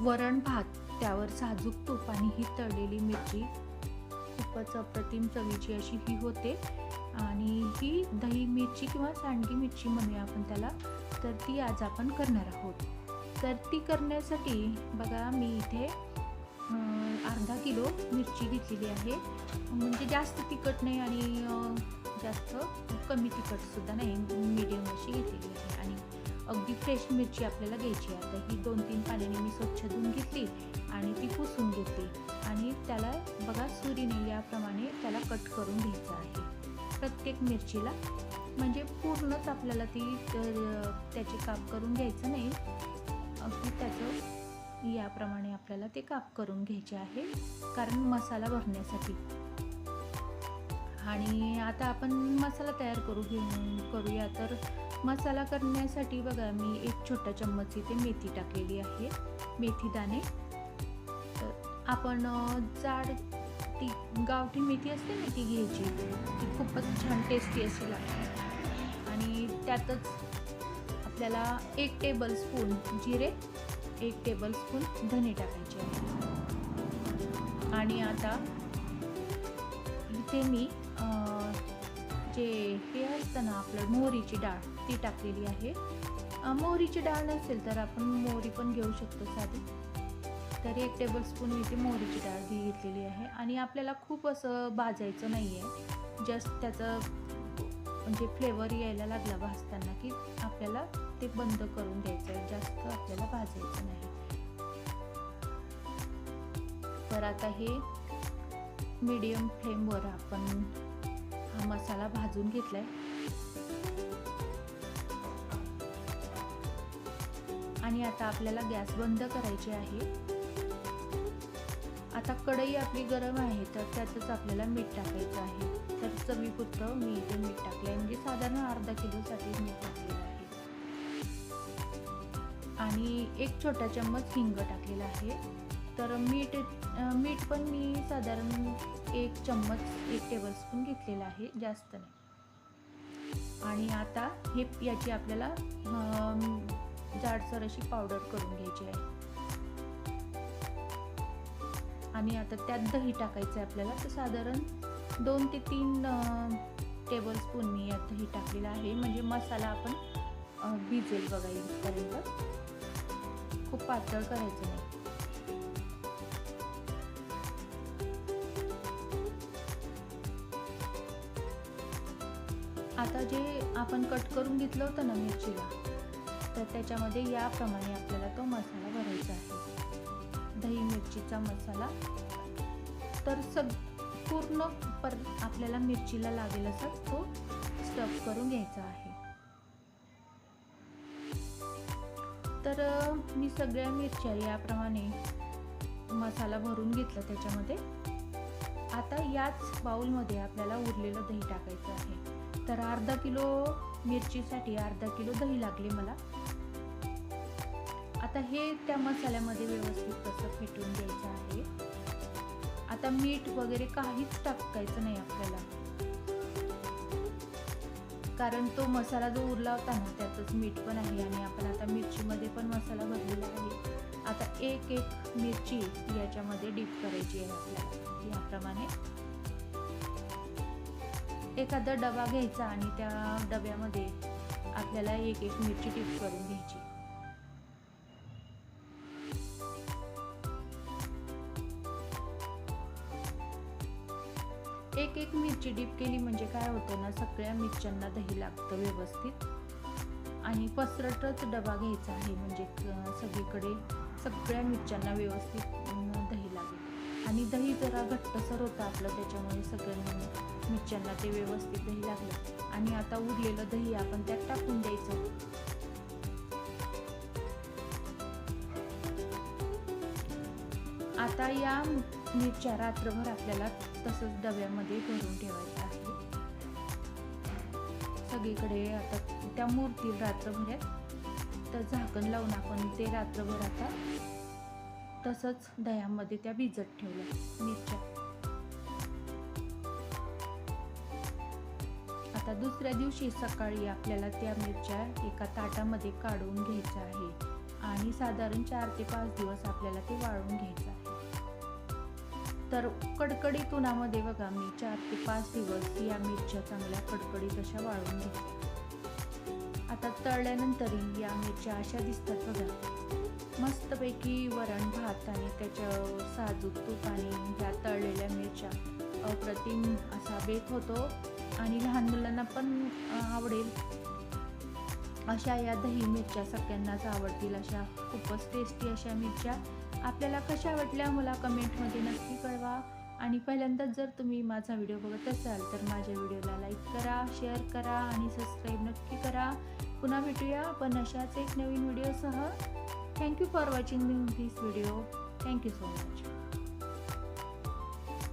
वरण भात त्यावर साजूक तूप आणि ही तळलेली मिरची. खूपच अप्रतिम चवीची अशी ही होते. आणि ही दही मिरची किंवा सांडगी मिरची म्हणूया आपण त्याला तर ती आज आपण करणार आहोत. तर ती करण्यासाठी बघा मी इथे अर्धा किलो मिरची घेतलेली आहे. म्हणजे जास्त तिखट नाही आणि जास्त कमी तिखटसुद्धा नाही मीडियम अशी घेतलेली आहे. आणि अगदी फ्रेश मिरची आपल्याला घ्यायची आहे. आता ही दोन तीन पाण्याने मी स्वच्छ धुवून घेतली आणि ती पुसून घेतली. आणि त्याला बघा सुरीने याप्रमाणे त्याला कट करून घ्यायचं आहे. प्रत्येक मिरचीला म्हणजे पूर्णच आपल्याला ती त्याचे काप करून घ्यायचं नाही. अगदी त्याचं याप्रमाणे आपल्याला ते काप करून घ्यायचे आहे. कारण मसाला भरण्यासाठी. आणि आता आपण मसाला तयार करू घेऊन करूया. तर मसाला करण्यासाठी बघा मी एक छोटा चम्मच इथे मेथी टाकलेली आहे. मेथी दाणे. तर आपण जाड ती गावठी मेथी असते ना ती घ्यायची. ती खूपच छान टेस्टी असेल आणि त्यातच आपल्याला एक टेबल स्पून जिरे एक टेबल स्पून धने टाकायचे. आहे आणि आता इथे मी जे हे असतं ना आपलं मोहरीची डाळ ती टाकलेली आहे. मोहरीची डाळ नसेल तर आपण मोहरी पण घेऊ शकतो साधी. तर एक टेबल स्पून इथे मोहरीची डाळ घेतलेली आहे. आणि आपल्याला खूप असं भाजायचं नाही आहे जस्ट त्याचं म्हणजे फ्लेवर यायला लागला भाजताना की आपल्याला ते बंद करून द्यायचं आहे. जास्त आपल्याला भाजायचं नाही. तर आता हे मीडियम फ्लेमवर आपण हा मसाला भाजून घेतला आहे आणि आता आपल्याला गॅस बंद करायची आहे. आता कढई आपली गरम आहे तर त्यातच आपल्याला मीठ टाकायचं आहे. तर चवीपुरतं मी इथे मीठ टाकलं आहे म्हणजे साधारण अर्धा किलोसाठी मीठ टाकलेलं आहे. आणि एक छोटा चम्मच हिंग टाकलेला आहे. तर मीठ मीठ पण मी साधारण एक चम्मच एक टेबलस्पून घेतलेला आहे जास्त नाही. आणि आता हे याची आपल्याला जाडसर अशी पावडर करून घ्यायची आहे. आणि आता त्यात दही टाकायचं आहे आपल्याला. तर साधारण दोन ते तीन टेबलस्पून मी यात दही टाकलेलं आहे. म्हणजे मसाला आपण भिजेल बघा इथपर्यंत. खूप पातळ करायचं नाही. आता जे आपण कट करून घेतलं होतं ना मिरचीला तर त्याच्यामध्ये याप्रमाणे आपल्याला तो मसाला भरायचा आहे. दही मिरचीचा मसाला. तर सग पूर्ण पर आपल्याला मिरचीला लागेल असा तो स्टफ करून घ्यायचा आहे. तर मी सगळ्या मिरच्या याप्रमाणे मसाला भरून घेतला त्याच्यामध्ये. आता याच बाऊलमध्ये आपल्याला उरलेलं दही टाकायचं आहे. तर अर्धा किलो मिरचीसाठी अर्धा किलो दही लागले मला. आता हे त्या मसाल्यामध्ये व्यवस्थित कसं फेटून द्यायचं आहे. आता मीठ वगैरे काहीच टाकायचं नाही आपल्याला. कारण तो मसाला जो उरला होता ना त्यातच मीठ पण आहे आणि आपण आता मिरचीमध्ये पण मसाला भरलेला आहे. आता एक एक मिरची याच्यामध्ये डीप करायची आहे आपल्याला. याप्रमाणे एखादा डबा घ्यायचा आणि त्या डब्यामध्ये आपल्याला एक एक मिरची टिप करून घ्यायची. एक एक मिरची डीप केली म्हणजे काय होतं ना सगळ्या मिरच्यांना दही लागतं व्यवस्थित. आणि पसरटच डबा घ्यायचा आहे म्हणजे सगळीकडे सगळ्या मिरच्यांना व्यवस्थित दही लागेल. आणि दही जरा घट्टसर होतं आपलं त्याच्यामुळे सगळ्यांना मिरच्यांना ते व्यवस्थित दही लागलं. आणि आता उरलेलं दही आपण त्यात टाकून द्यायचं. आता या मिरच्या रात्रभर आपल्याला तसंच डब्यामध्ये भरून ठेवायचं आहे. सगळीकडे आता त्या मूर्ती रात्रभर तर झाकण लावून आपण ते रात्रभर आता तसंच दह्यामध्ये त्या भिजत ठेवल्या मिरच्या. आता दुसऱ्या दिवशी सकाळी आपल्याला त्या मिरच्या एका ताटामध्ये काढून घ्यायच्या आहे. आणि साधारण चार ते पाच दिवस आपल्याला ते वाळून घ्यायचं आहे. तर कडकडीत उन्हामध्ये बघा मी चार ते पाच दिवस या मिरच्या चांगल्या कडकडीत अशा वाळून घेतल्या आता तळल्यानंतरही या मिरच्या अशा दिसतात बघा. मस्तपैकी वरण भात आणि त्याच्या साजूक तूप आणि ह्या तळलेल्या मिरच्या अप्रतिम असा बेत होतो. आणि लहान मुलांना पण आवडेल. अशा या दही मिरच्या सगळ्यांनाच आवडतील. अशा खूपच टेस्टी अशा मिरच्या. आपल्याला कशा वाटल्या मला कमेंटमध्ये नक्की कळवा. आणि पहिल्यांदाच जर तुम्ही माझा व्हिडिओ बघत असाल तर माझ्या व्हिडिओला लाईक करा शेअर करा आणि सबस्क्राईब नक्की करा. पुन्हा भेटूया आपण अशाच एक नवीन व्हिडिओसह. Thank you for watching this video thank you so much